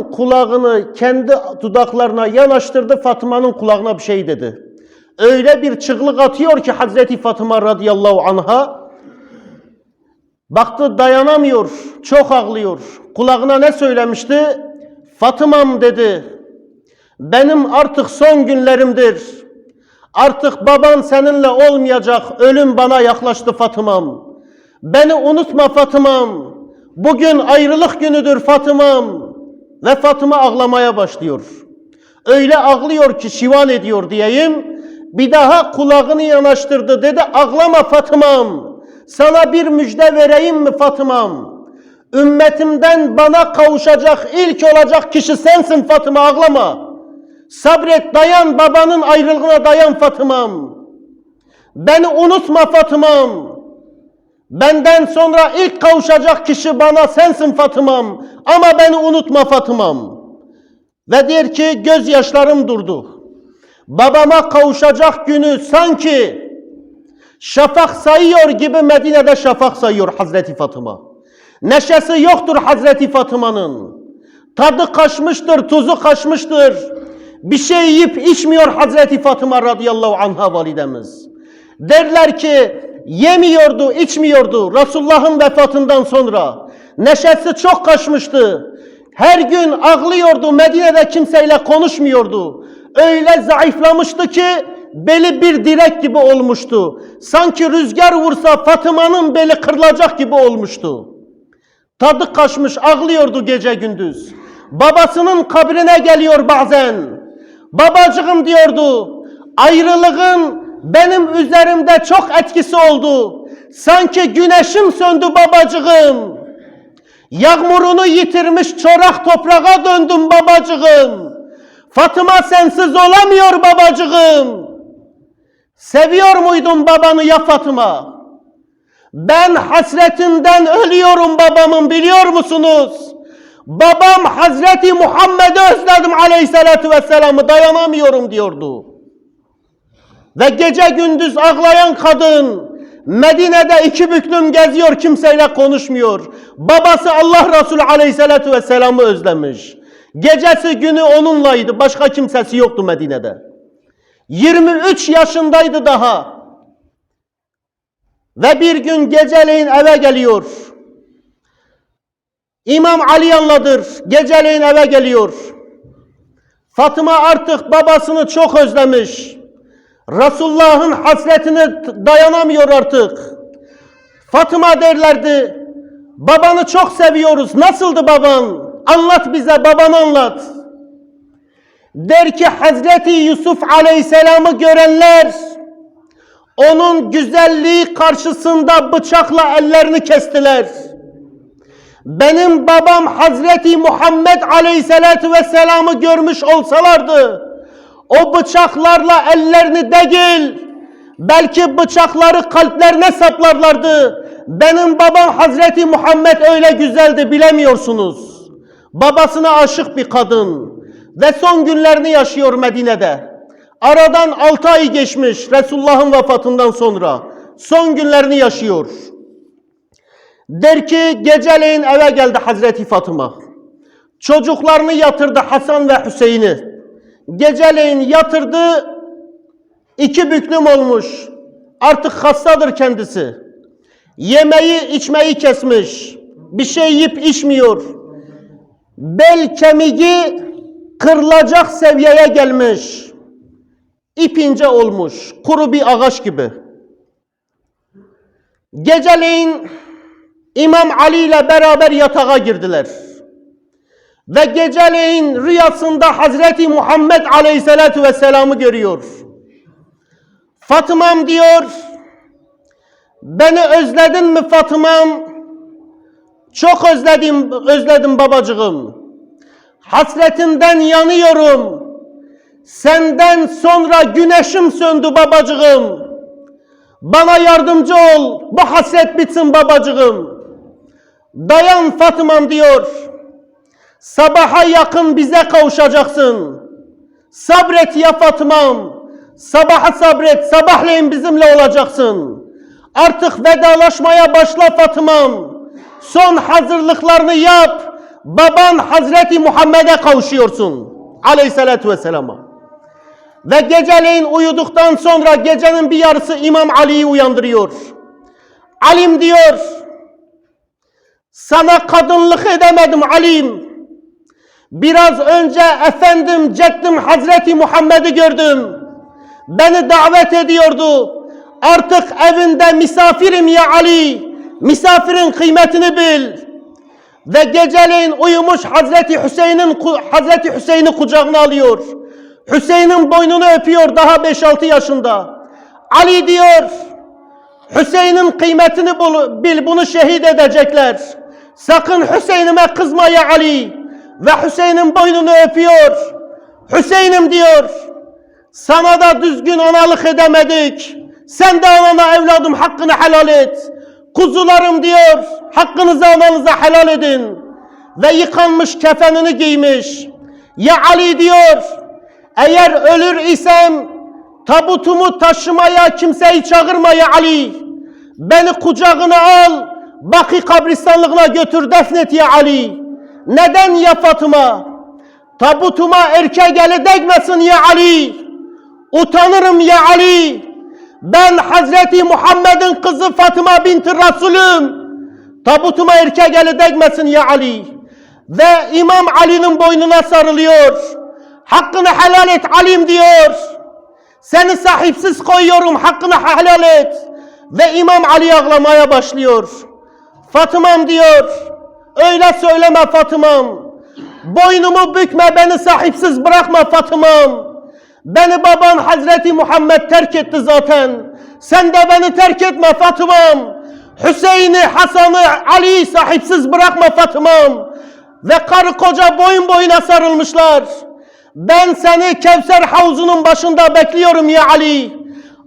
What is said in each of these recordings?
kulağını kendi dudaklarına yanaştırdı. Fatıma'nın kulağına bir şey dedi. Öyle bir çığlık atıyor ki Hazreti Fatıma radıyallahu anha baktı dayanamıyor, çok ağlıyor. Kulağına ne söylemişti? Fatımam dedi. Benim artık son günlerimdir. Artık baban seninle olmayacak. Ölüm bana yaklaştı Fatımam. Beni unutma Fatımam. Bugün ayrılık günüdür Fatımam. Ve Fatıma ağlamaya başlıyor. Öyle ağlıyor ki şivan ediyor diyeyim. Bir daha kulağını yanaştırdı dedi ağlama Fatımam. Sana bir müjde vereyim mi Fatımam? Ümmetimden bana kavuşacak ilk olacak kişi sensin Fatıma ağlama. Sabret dayan babanın ayrılığına dayan Fatımam. Beni unutma Fatımam. Benden sonra ilk kavuşacak kişi bana sensin Fatımam. Ama beni unutma Fatımam. Ve der ki gözyaşlarım durdu. Babama kavuşacak günü sanki şafak sayıyor gibi Medine'de şafak sayıyor Hazreti Fatıma. Neşesi yoktur Hazreti Fatıma'nın. Tadı kaçmıştır, tuzu kaçmıştır. Bir şey yiyip içmiyor Hazreti Fatıma radıyallahu anha validemiz. Derler ki yemiyordu, içmiyordu Resulullah'ın vefatından sonra. Neşesi çok kaçmıştı. Her gün ağlıyordu, Medine'de kimseyle konuşmuyordu. Öyle zayıflamıştı ki beli bir direk gibi olmuştu. Sanki rüzgar vursa Fatıma'nın beli kırılacak gibi olmuştu. Tadı kaçmış, ağlıyordu gece gündüz. Babasının kabrine geliyor bazen. Babacığım diyordu, ayrılığın benim üzerimde çok etkisi oldu. Sanki güneşim söndü babacığım. Yağmurunu yitirmiş çorak toprağa döndüm babacığım. Fatıma sensiz olamıyor babacığım. Seviyor muydun babanı ya Fatıma? Ben hasretinden ölüyorum babamın biliyor musunuz? Babam Hazreti Muhammed'i özledim aleyhissalatü vesselam'ı dayanamıyorum diyordu. Ve gece gündüz ağlayan kadın Medine'de iki büklüm geziyor kimseyle konuşmuyor. Babası Allah Resulü aleyhissalatü vesselam'ı özlemiş. Gecesi günü onunlaydı başka kimsesi yoktu Medine'de. 23 yaşındaydı daha. Ve bir gün geceleyin eve geliyor. İmam Ali yanladır. Geceleyin eve geliyor. Fatıma artık babasını çok özlemiş. Resulullah'ın hasretine dayanamıyor artık. Fatıma derlerdi. Babanı çok seviyoruz. Nasıldı baban? Anlat bize babanı anlat. Der ki Hazreti Yusuf Aleyhisselam'ı görenler onun güzelliği karşısında bıçakla ellerini kestiler. Benim babam Hazreti Muhammed Aleyhisselatü Vesselam'ı görmüş olsalardı, o bıçaklarla ellerini değil, belki bıçakları kalplerine saplarlardı. Benim babam Hazreti Muhammed öyle güzeldi bilemiyorsunuz. Babasına aşık bir kadın ve son günlerini yaşıyor Medine'de. Aradan altı ay geçmiş Resulullah'ın vefatından sonra. Son günlerini yaşıyor. Der ki geceleyin eve geldi Hazreti Fatıma. Çocuklarını yatırdı Hasan ve Hüseyin'i. Geceleyin yatırdı. iki büklüm olmuş. Artık hastadır kendisi. Yemeği içmeyi kesmiş. Bir şey yiyip içmiyor. Bel kemiği kırılacak seviyeye gelmiş. İpince olmuş. Kuru bir ağaç gibi. Geceleyin İmam Ali ile beraber yatağa girdiler. Ve geceleyin rüyasında Hazreti Muhammed Aleyhisselatü Vesselam'ı görüyor. Fatımam diyor, beni özledin mi Fatımam? Çok özledim, özledim babacığım. Hasretinden yanıyorum. Senden sonra güneşim söndü babacığım. Bana yardımcı ol. Bu hasret bitsin babacığım. Dayan Fatımam diyor. Sabaha yakın bize kavuşacaksın. Sabret ya Fatımam. Sabaha sabret. Sabahleyin bizimle olacaksın. Artık vedalaşmaya başla Fatımam. Son hazırlıklarını yap. baban Hazreti Muhammed'e kavuşuyorsun. Aleyhissalatü vesselama. Ve geceleyin uyuduktan sonra gecenin bir yarısı İmam Ali'yi uyandırıyor. Alim diyor, sana kadınlık edemedim Alim. Biraz önce efendim ceddim Hazreti Muhammed'i gördüm. Beni davet ediyordu. Artık evinde misafirim ya Ali. Misafirin kıymetini bil. Ve geceleyin uyumuş Hazreti Hüseyin'in Hazreti Hüseyin'i kucağına alıyor. Hüseyin'in boynunu öpüyor daha 5-6 yaşında. Ali diyor, Hüseyin'in kıymetini bul, bil bunu şehit edecekler. Sakın Hüseyin'ime kızma ya Ali. Ve Hüseyin'in boynunu öpüyor. Hüseyin'im diyor, sana da düzgün analık edemedik. Sen de anana evladım hakkını helal et. Kuzularım diyor, hakkınızı ananıza helal edin. Ve yıkanmış kefenini giymiş. Ya Ali diyor, eğer ölür isem tabutumu taşımaya kimseyi çağırma ya Ali. Beni kucağına al, Baki kabristanlığına götür defnet ya Ali. Neden ya Fatıma? Tabutuma erkek eli değmesin ya Ali. Utanırım ya Ali. Ben Hazreti Muhammed'in kızı Fatıma binti Resulüm. Tabutuma erkek eli değmesin ya Ali. Ve İmam Ali'nin boynuna sarılıyor. Hakkını helal et Alim diyor. Seni sahipsiz koyuyorum hakkını helal et. Ve İmam Ali ağlamaya başlıyor. Fatımam diyor. Öyle söyleme Fatımam. Boynumu bükme beni sahipsiz bırakma Fatımam. Beni baban Hazreti Muhammed terk etti zaten. Sen de beni terk etme Fatımam. Hüseyin'i, Hasan'ı, Ali'yi sahipsiz bırakma Fatımam. Ve karı koca boyun boyuna sarılmışlar. Ben seni Kevser havuzunun başında bekliyorum ya Ali.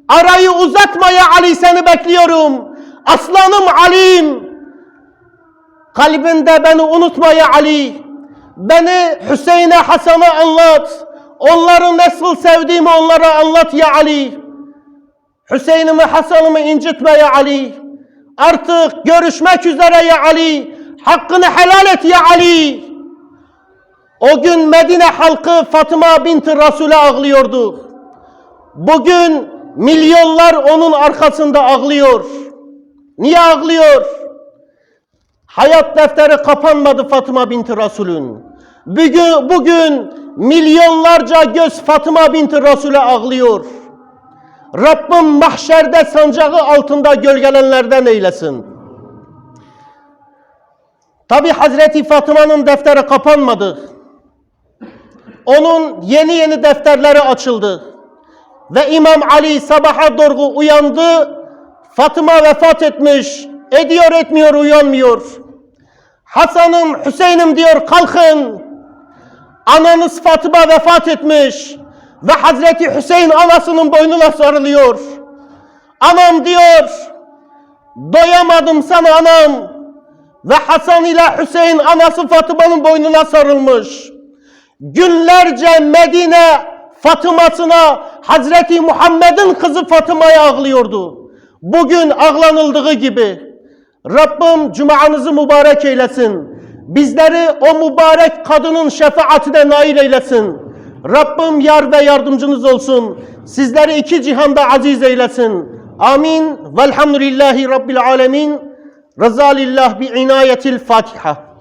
Arayı uzatma ya Ali seni bekliyorum. Aslanım Ali'm. Kalbinde beni unutma ya Ali. Beni Hüseyin'e Hasan'a anlat. Onları nasıl sevdiğimi onlara anlat ya Ali. Hüseyin'imi Hasan'ımı incitme ya Ali. Artık görüşmek üzere ya Ali. Hakkını helal et ya Ali. O gün Medine halkı Fatıma binti Resul'e ağlıyordu. Bugün milyonlar onun arkasında ağlıyor. Niye ağlıyor? Hayat defteri kapanmadı Fatıma binti Resul'ün. Bugün, bugün milyonlarca göz Fatıma binti Resul'e ağlıyor. Rabbim mahşerde sancağı altında gölgelenlerden eylesin. Tabi Hazreti Fatıma'nın defteri kapanmadı. Onun yeni yeni defterleri açıldı. Ve İmam Ali sabaha doğru uyandı. Fatıma vefat etmiş. Ediyor etmiyor uyanmıyor. Hasan'ım Hüseyin'im diyor kalkın. Ananız Fatıma vefat etmiş. Ve Hazreti Hüseyin anasının boynuna sarılıyor. Anam diyor. Doyamadım sana anam. Ve Hasan ile Hüseyin anası Fatıma'nın boynuna sarılmış. Günlerce Medine Fatıma'sına Hazreti Muhammed'in kızı Fatıma'ya ağlıyordu. Bugün ağlanıldığı gibi Rabbim cumanızı mübarek eylesin. Bizleri o mübarek kadının şefaatine nail eylesin. Rabbim yar ve yardımcınız olsun. Sizleri iki cihanda aziz eylesin. Amin. Velhamdülillahi Rabbil alemin. Rıza lillah bi inayetil Fatiha.